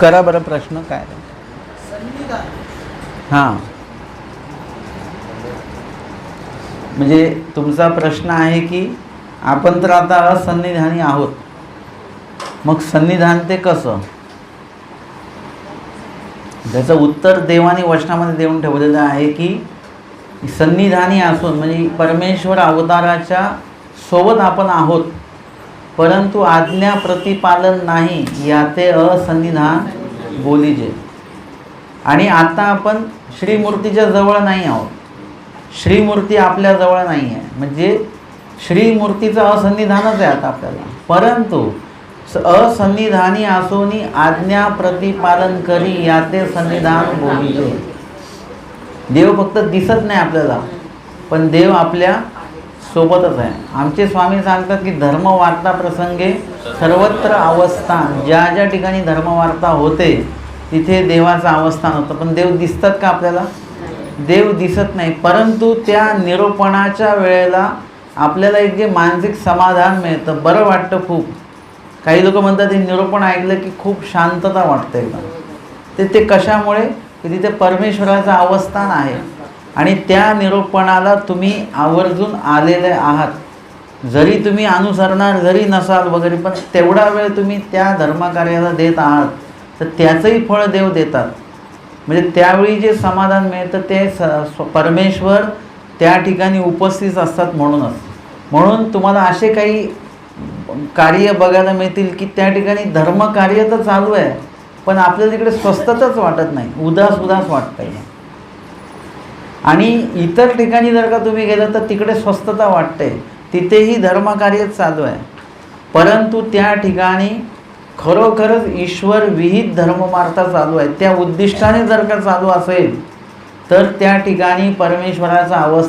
करा बरं प्रश्न काय? हां. म्हणजे तुमचा प्रश्न आहे की आपण तर आता असन्निधानी आहोत. मग सन्निधान ते कसं? त्याचं उत्तर देवाने वचनामध्ये देऊन ठेवलेलं आहे की सन्निधानी असून म्हणजे परमेश्वर अवताराच्या सोबत आपण आहोत. परंतु आज्ञा प्रतिपालन नाही याते असन्निधान बोलीजे. आणि आता आपण श्रीमूर्तीच्या जवळ नाही आहोत. श्रीमूर्ती आपल्याजवळ नाही आहे म्हणजे श्रीमूर्तीचं असन्निधानच आहे आता आपल्याला. परंतु स- असन्निधानी असोनी आज्ञा प्रतिपालन करी याते संनिधान बोलीजे. देव फक्त दिसत नाही आपल्याला. पण देव आपल्या सोबतच आहे. आमचे स्वामी सांगतात की धर्मवार्ता प्रसंगे सर्वत्र अवस्थान ज्या ज्या ठिकाणी धर्मवार्ता होते तिथे देवाचं अवस्थान होतं. पण देव दिसतात का आपल्याला? देव दिसत नाही. परंतु त्या निरोपणाच्या वेळेला आपल्याला एक जे मानसिक समाधान मिळतं. बरं वाटतं खूप. काही लोक म्हणतात हे निरोपण ऐकलं की खूप शांतता वाटते एकदम. ते ते कशामुळे? की तिथे परमेश्वराचं अवस्थान आहे. आणि त्या निरोपणाला तुम्ही आवर्जून आलेले आहात. जरी तुम्ही अनुसरणार जरी नसाल वगैरे पण तेवढा वेळ तुम्ही त्या धर्मकार्याला देत आहात. तर त्याचंही फळ देव देतात. म्हणजे त्यावेळी जे समाधान मिळतं ते स स्व- परमेश्वर त्या ठिकाणी उपस्थित असतात म्हणूनच. म्हणून तुम्हाला असे काही कार्य बघायला मिळतील की त्या ठिकाणी धर्मकार्य तर चालू आहे पण आपल्याला तिकडे स्वस्तच वाटत नाही. उदास उदास वाटतंय. आणि इतर ठिकाणी जर का तुम्ही गेलं तर तिकडे स्वस्तता वाटते. तिथेही धर्मकार्यच चालू आहे. परंतु त्या ठिकाणी खरोखरच ईश्वर विहित धर्मवार्ता चालू आहे. त्या उद्दिष्टाने जर का चालू असेल तर त्या ठिकाणी परमेश्वराचा अवस्था